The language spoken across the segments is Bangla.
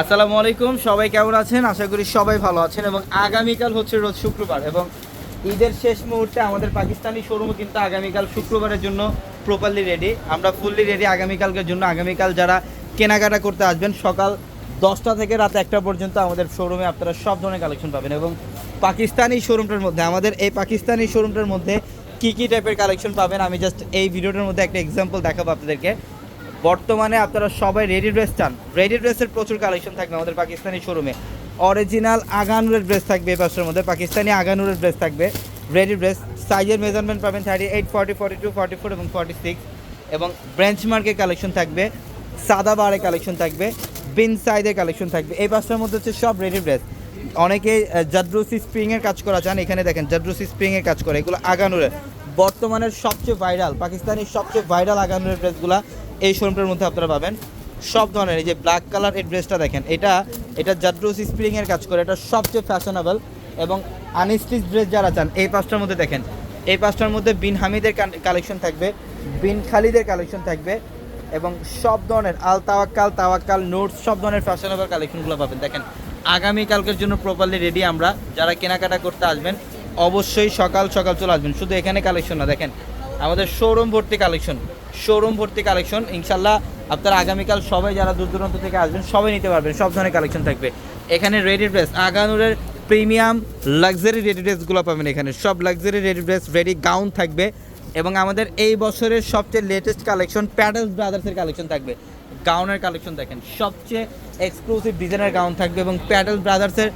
আসসালামু আলাইকুম, সবাই কেমন আছেন? আশা করি সবাই ভালো আছেন এবং আগামীকাল হচ্ছে রোজ শুক্রবার এবং ঈদের শেষ মুহূর্তে আমাদের পাকিস্তানি শোরুমও কিন্তু আগামীকাল শুক্রবারের জন্য প্রপারলি রেডি আমরা ফুললি রেডি আগামীকালকের জন্য। আগামীকাল যারা কেনাকাটা করতে আসবেন, সকাল দশটা থেকে রাত একটা পর্যন্ত আমাদের শোরুমে আপনারা সব ধরনের কালেকশন পাবেন এবং পাকিস্তানি শোরুমটার মধ্যে, আমাদের এই পাকিস্তানি শোরুমটার মধ্যে কী কী টাইপের কালেকশন পাবেন, আমি জাস্ট এই ভিডিওটার মধ্যে একটা এক্সাম্পল দেখাবো আপনাদেরকে। বর্তমানে আপনারা সবাই রেডি ড্রেস চান। রেডি ড্রেসের প্রচুর কালেকশন থাকবে আমাদের পাকিস্তানি শোরুমে। অরিজিনাল আগানুরের ড্রেস থাকবে এই পাশের মধ্যে। পাকিস্তানি আগানুরের ড্রেস থাকবে। Ready dress. সাইজের মেজারমেন্ট পাবেন thirty eight forty forty two forty four এবং ফর্টি সিক্স এবং ব্রেঞ্চ মার্কের কালেকশন থাকবে। সাদা বারের কালেকশন থাকবে। বিন সাইজের কালেকশন থাকবে। এই পাঁচটার মধ্যে হচ্ছে সব রেডি ড্রেস অনেকে জাদ্রুসি স্প্রিংয়ের কাজ করা চান। এখানে দেখেন জাদ্রুসি স্প্রিংয়ের কাজ করে। এগুলো আগানুরের। বর্তমানের সবচেয়ে ভাইরাল পাকিস্তানের সবচেয়ে ভাইরাল আগানুরের ড্রেসগুলো এই শোরুমটার মধ্যে আপনারা পাবেন সব ধরনের, এই যে ব্ল্যাক কালার এই ড্রেসটা দেখেন, এটা এটা জাদ্রুস স্প্রিংয়ের কাজ করে, এটা সবচেয়ে ফ্যাশনেবল এবং আনস্টিচ ড্রেস যারা চান, এই পাঁচটার মধ্যে দেখেন, এই পাঁচটার মধ্যে বিন হামিদের কালেকশন থাকবে বিন খালিদের কালেকশন থাকবে এবং সব ধরনের আল তাওয়াক্কাল তাওয়াক্কাল নোটস সব ধরনের ফ্যাশনেবল কালেকশনগুলো পাবেন। দেখেন আগামীকালকের জন্য প্রপারলি রেডি আমরা, যারা কেনাকাটা করতে আসবেন, অবশ্যই সকাল সকাল চলে আসবেন। শুধু এখানে কালেকশন না, দেখেন আমাদের শোরুম ভর্তি কালেকশন শোরুম ভর্তি কালেকশন ইনশাল্লাহ আপনারা আগামীকাল সবাই যারা দূর দূরান্ত থেকে আসবেন, সবাই নিতে পারবেন, সব ধরনের কালেকশন থাকবে। এখানে রেডি ড্রেস আগানুরের প্রিমিয়াম লাক্সারি রেডি ড্রেসগুলো পাবেন এখানে। সব luxury ready dress ready gown থাকবে। এবং আমাদের এই বছরের সবচেয়ে লেটেস্ট কালেকশন প্যাডেলস ব্রাদার্সের কালেকশন থাকবে। গাউনের কালেকশন দেখেন, সবচেয়ে এক্সক্লুসিভ ডিজাইনের গাউন থাকবে এবং প্যাডেল ব্রাদার্সের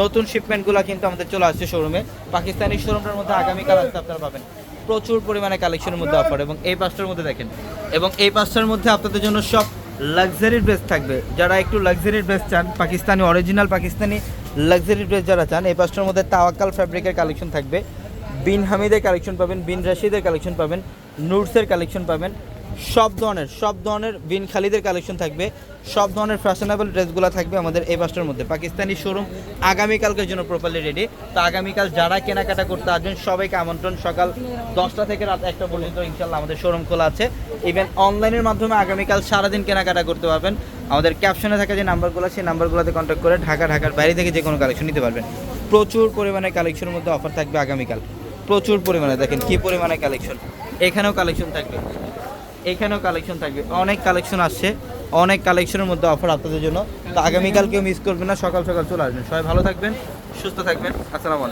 নতুন শিপমেন্টগুলো কিন্তু আমাদের চলে আসছে শোরুমে পাকিস্তানি শোরুমটার মধ্যে আগামীকাল আসতে আপনারা পাবেন। প্রচুর পরিমাণে কালেকশনের মধ্যে অফার এবং এই পাঁচটার মধ্যে দেখেন। এবং এই পাঁচটার মধ্যে আপনাদের জন্য সব লাক্সারি ড্রেস থাকবে। যারা একটু লাক্সারি ড্রেস চান, Pakistani original Pakistani luxury dress যারা চান, এই পাঁচটার মধ্যে তাওয়াক্কাল ফ্যাব্রিকের কালেকশন থাকবে। বিন হামিদের কালেকশন পাবেন, বিন রাশিদের কালেকশন পাবেন নুটসের কালেকশন পাবেন সব ধরনের সব ধরনের বিন খালিদের কালেকশন থাকবে, সব ধরনের ফ্যাশনেবল ড্রেসগুলো থাকবে আমাদের এই পাঁচটার মধ্যে। পাকিস্তানি শোরুম আগামীকালকের জন্য প্রপারলি রেডি তো আগামীকাল যারা কেনাকাটা করতে আসবেন, সবাইকে আমন্ত্রণ। সকাল দশটা থেকে রাত একটা পর্যন্ত ইনশাল্লাহ আমাদের শোরুম খোলা আছে। ইভেন অনলাইনের মাধ্যমে আগামীকাল সারাদিন কেনাকাটা করতে পারবেন। আমাদের ক্যাপশনে থাকা যে নাম্বারগুলো সেই নাম্বারগুলোতে কন্ট্যাক্ট করে ঢাকা, ঢাকার বাইরে থেকে যে কোনো কালেকশন নিতে পারবেন। প্রচুর পরিমাণে কালেকশনের মধ্যে অফার থাকবে আগামীকাল। প্রচুর পরিমাণে, দেখেন কী পরিমাণে কালেকশন এখানেও কালেকশন থাকবে। এখানেও কালেকশন থাকবে। অনেক কালেকশন আসছে। অনেক কালেকশনের মধ্যে অফার আপনাদের জন্য। তো আগামীকাল কেউ মিস করবেন না। সকাল সকাল চলে আসবেন। সবাই ভালো থাকবেন, সুস্থ থাকবেন। আসসালামু